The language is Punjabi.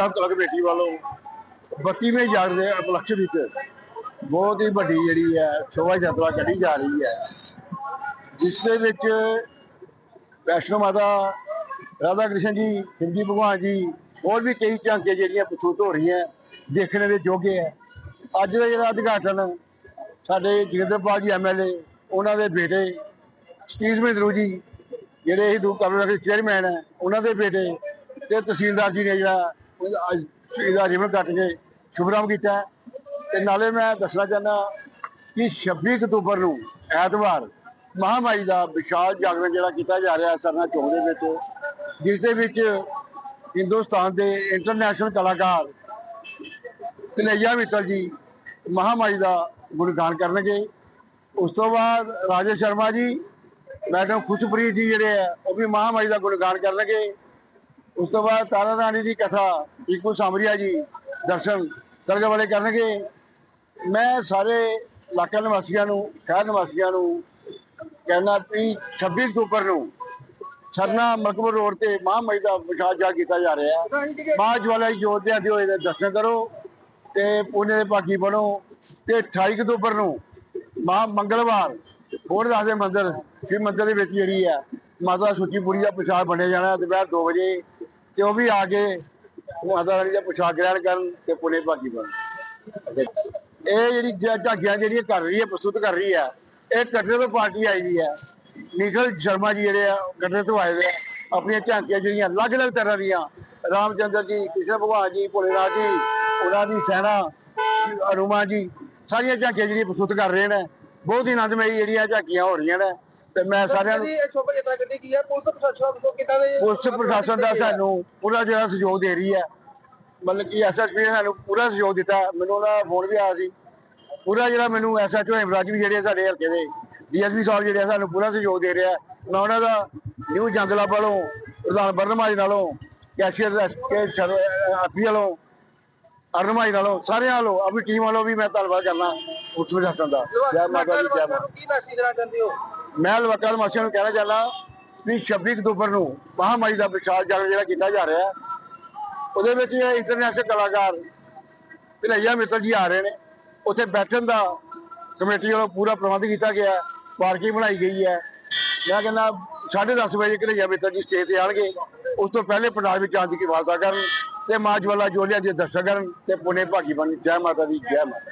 ਪੰਜਾਬ ਕਲੱਬ ਕਮੇਟੀ ਵੱਲੋਂ 32ਵੇਂ ਯਾਰ ਦੇ ਉਪਲਕਸ਼ ਵਿੱਚ ਬਹੁਤ ਹੀ ਵੱਡੀ ਜਿਹੜੀ ਹੈ ਸ਼ੋਭਾ ਯਾਤਰਾ ਕੱਢੀ ਜਾ ਰਹੀ ਹੈ। ਜਿਸ ਦੇ ਵਿੱਚ ਵੈਸ਼ਨੋ ਮਾਤਾ, ਰਾਧਾ ਕ੍ਰਿਸ਼ਨ ਜੀ, ਹਿੰਦੀ ਭਗਵਾਨ ਜੀ, ਹੋਰ ਵੀ ਕਈ ਝਾਂਕੀਆਂ ਜਿਹੜੀਆਂ ਪ੍ਰਸਤੁਤ ਹੋ ਰਹੀਆਂ, ਦੇਖਣ ਦੇ ਯੋਗੇ ਹੈ। ਅੱਜ ਦਾ ਜਿਹੜਾ ਉਦਘਾਟਨ ਸਾਡੇ ਜਗਿੰਦਰਪਾਲ ਜੀ ਐਮਐਲਏ ਉਹਨਾਂ ਦੇ ਬੇਟੇ ਸਤੀਸ਼ ਮਹਿੰਦਰੂ ਜੀ, ਜਿਹੜੇ ਹਿੰਦੂ ਕਮਿਊਨਿਟੀ ਚੇਅਰਮੈਨ ਹੈ, ਉਹਨਾਂ ਦੇ ਬੇਟੇ ਤੇ ਤਹਿਸੀਲਦਾਰ ਜੀ ਨੇ ਜਿਹੜਾ ਅੱਜ ਇਹਦਾ ਰਿਬਨ ਕੱਟ ਕੇ ਸ਼ੁਭਰਾਮ ਕੀਤਾ ਹੈ। ਤੇ ਨਾਲੇ ਮੈਂ ਦੱਸਣਾ ਚਾਹੁੰਦਾ ਕਿ 26 ਅਕਤੂਬਰ ਨੂੰ ਐਤਵਾਰ ਮਹਾਮਾਈ ਦਾ ਵਿਸ਼ਾਲ ਜਾਗਰਣ ਜਿਹੜਾ ਕੀਤਾ ਜਾ ਰਿਹਾ ਸਰਨਾ ਚੌਕ ਦੇ ਵਿੱਚ, ਜਿਸ ਦੇ ਵਿੱਚ ਹਿੰਦੁਸਤਾਨ ਦੇ ਇੰਟਰਨੈਸ਼ਨਲ ਕਲਾਕਾਰ ਕਨਈਆ ਮਿੱਤਲ ਜੀ ਮਹਾਮਾਈ ਦਾ ਗੁਣਗਾਨ ਕਰਨਗੇ ਉਸ ਤੋਂ ਬਾਅਦ ਰਾਜੇ ਸ਼ਰਮਾ ਜੀ, ਮੈਡਮ ਖੁਸ਼ਪ੍ਰੀਤ ਜੀ ਜਿਹੜੇ ਆ ਉਹ ਵੀ ਮਹਾਮਾਈ ਦਾ ਗੁਣਗਾਨ ਕਰਨਗੇ ਉਸ ਤੋਂ ਬਾਅਦ ਤਾਰਾ ਰਾਣੀ ਦੀ ਕਥਾ ਇੱਕੋ ਸਾਮਰੀਆ ਜੀ, ਦਰਸ਼ਨ ਦਰਗਾਹ ਵਾਲੇ ਕਰਨਗੇ। ਮੈਂ ਸਾਰੇ ਇਲਾਕਾ ਨਿਵਾਸੀਆਂ ਨੂੰ ਸ਼ਹਿਰ ਨਿਵਾਸੀਆਂ ਨੂੰ ਕਹਿਣਾ ਵੀ 26 ਅਕਤੂਬਰ ਨੂੰ ਸਰਨਾ ਮਕਬਰ ਰੋਡ ਤੇ ਮਹਾਮਾਈ ਦਾ ਵਿਸ਼ਾਲ ਜਾ ਕੀਤਾ ਜਾ ਰਿਹਾ ਹੈ। ਮਾਂ ਜਵਾਲਾ ਜੀ ਜੋਤ ਦੇ ਆਦੇ ਹੋਏ ਦੇ ਦਰਸ਼ਨ ਕਰੋ ਤੇ ਪੁਣੇ ਦੇ ਭਾਗੀ ਬਣੋ ਤੇ 28 ਅਕਤੂਬਰ ਨੂੰ ਮਹਾ ਮੰਗਲਵਾਰ, ਹੋਰ ਦੱਸਦੇ ਮੰਦਿਰ ਸ਼ਿਵ ਮੰਦਿਰ ਦੇ ਵਿੱਚ ਜਿਹੜੀ ਹੈ, ਮਾਤਾ ਸੁੱਚੀਪੁਰੀ ਦਾ ਪ੍ਰਸ਼ਾਦ ਬਣਿਆ ਜਾਣਾ, ਦੁਪਹਿਰ 2 ਵਜੇ ਤੇ ਉਹ ਵੀ ਆ ਕੇ ਮਾਤਾ ਰਾਣੀ ਦਾ ਪ੍ਰਸ਼ਾਦ ਗ੍ਰਹਿਣ ਕਰਨ ਤੇ ਪੁਣੇ ਭਾਗੀ ਬਣਨ ਇਹ ਜਿਹੜੀ ਝਾਕੀਆਂ ਜਿਹੜੀਆਂ ਕਰ ਰਹੀ ਹੈ, ਪ੍ਰਸਤੁਤ ਕਰ ਰਹੀ ਹੈ, ਇਹ ਕਟਰੇ ਤੋਂ ਪਾਰਟੀ ਆਈ ਦੀ ਹੈ। ਨਿਖਲ ਸ਼ਰਮਾ ਜੀ ਜਿਹੜੇ ਆ, ਉਹ ਕਟਰੇ ਤੋਂ ਆਏ ਦੇ ਆ। ਆਪਣੀਆਂ ਝਾਕੀਆਂ ਜਿਹੜੀਆਂ, ਅਲੱਗ-ਅਲੱਗ ਤਰ੍ਹਾਂ ਦੀਆਂ, ਰਾਮਚੰਦਰ ਜੀ, ਕ੍ਰਿਸ਼ਨ ਭਗਵਾਨ ਜੀ, ਭੋਲੇਨਾਥ ਜੀ, ਉਹਨਾਂ ਦੀ ਸੈਨਾ ਹਨੂਮਾਨ ਜੀ, ਸਾਰੀਆਂ ਝਾਕੀਆਂ ਜਿਹੜੀਆਂ ਪ੍ਰਸਤੁਤ ਕਰ ਰਹੇ ਨੇ। ਬਹੁਤ ਹੀ ਆਨੰਦਮਈ ਜਿਹੜੀਆਂ ਝਾਕੀਆਂ ਹੋ ਰਹੀਆਂ ਨੇ। ਤੇ ਮੈਂ ਸਾਰਿਆਂ ਨੂੰ ਇਹ ਸ਼ੋਭਾ ਯਾਤਰਾ ਕੱਢੀ ਗਈ ਹੈ ਪੁਲਿਸ ਪ੍ਰਸ਼ਾਸਨ ਵੱਲੋਂ ਕਿੱਦਾਂ ਦੇ ਪੁਲਿਸ ਪ੍ਰਸ਼ਾਸਨ ਦਾ ਸਾਨੂੰ ਪੂਰਾ ਜਿਹੜਾ ਸਹਿਯੋਗ ਦੇ ਰਹੀ ਹੈ ਮਤਲਬ ਕਿ ਐਸਐਸਪੀ ਨੇ ਸਾਨੂੰ ਪੂਰਾ ਸਹਿਯੋਗ ਦਿੱਤਾ। ਮੈਨੂੰ ਉਹਦਾ ਫੋਨ ਵੀ ਆਇਆ ਸੀ। ਪੂਰਾ ਜਿਹੜਾ ਮੈਨੂੰ ਐਸਐਚਓ ਹਿਮਰਾਜ ਵੀ ਜਿਹੜੇ ਸਾਡੇ ਹਲਕੇ ਦੇ ਡੀਐਸਪੀ ਸਾਹਿਬ ਜਿਹੜੇ ਸਾਨੂੰ ਪੂਰਾ ਸਹਿਯੋਗ ਦੇ ਰਿਹਾ। ਮੈਂ ਉਹਨਾਂ ਦਾ ਨਿਊ ਜੰਗਲਾ ਵੱਲੋਂ ਪ੍ਰਧਾਨ ਬਰਨਮਾਜ ਨਾਲੋਂ ਕੈਸ਼ੀਅਰ ਕੇ ਆਪੀ ਵੱਲੋਂ ਅਰਨਮਾਜ ਨਾਲੋਂ ਸਾਰਿਆਂ ਵੱਲੋਂ ਆਪਣੀ ਟੀਮ ਵੱਲੋਂ ਵੀ ਮੈਂ ਧੰਨਵਾਦ ਕਰਨਾ ਪੁਲਿਸ ਪ੍ਰਸ਼ਾਸਨ ਦਾ। ਜੈ ਮਾਤਾ ਦੀ ਜੈ ਮਾਤਾ। ਕੀ ਮੈਸੇਜ ਦੇਣਾ ਚਾਹੁੰਦੇ ਹੋ? ਮੈਂ ਲਵਕਲ ਮਾਸੀਆਂ ਨੂੰ ਕਹਿਣਾ ਚਾਹੁੰਦਾ ਵੀ 26 ਅਕਤੂਬਰ ਨੂੰ ਮਹਾਮਾਈ ਦਾ ਵਿਸ਼ਾਲ ਜਾਗਰਣ ਜਿਹੜਾ ਕੀਤਾ ਜਾ ਰਿਹਾ ਉਹਦੇ ਵਿੱਚ ਇਹ ਇੰਟਰਨੈਸ਼ਨਲ ਕਲਾਕਾਰ ਭਲਈਆ ਮਿੱਤਲ ਜੀ ਆ ਰਹੇ ਨੇ। ਉੱਥੇ ਬੈਠਣ ਦਾ ਕਮੇਟੀ ਵੱਲੋਂ ਪੂਰਾ ਪ੍ਰਬੰਧ ਕੀਤਾ ਗਿਆ, ਪਾਰਕਿੰਗ ਬਣਾਈ ਗਈ ਹੈ। ਮੈਂ ਕਹਿੰਦਾ 10:30 ਵਜੇ ਭਲਈਆ ਮਿੱਤਲ ਜੀ ਸਟੇਜ ਤੇ ਆਣਗੇ ਉਸ ਤੋਂ ਪਹਿਲੇ ਪੰਜਾਬ ਵਿੱਚ ਆਉਣ ਦੀ ਵਾਸਤਾ ਕਰਨ ਤੇ ਮਾਂ ਜਵਾਲਾ ਜੋਲੀਆ ਦੇ ਦਰਸ਼ਨ ਕਰਨ ਤੇ ਪੁਣੇ ਭਾਗੀ ਬਣ ਜੈ ਮਾਤਾ ਦੀ, ਜੈ ਮਾਤਾ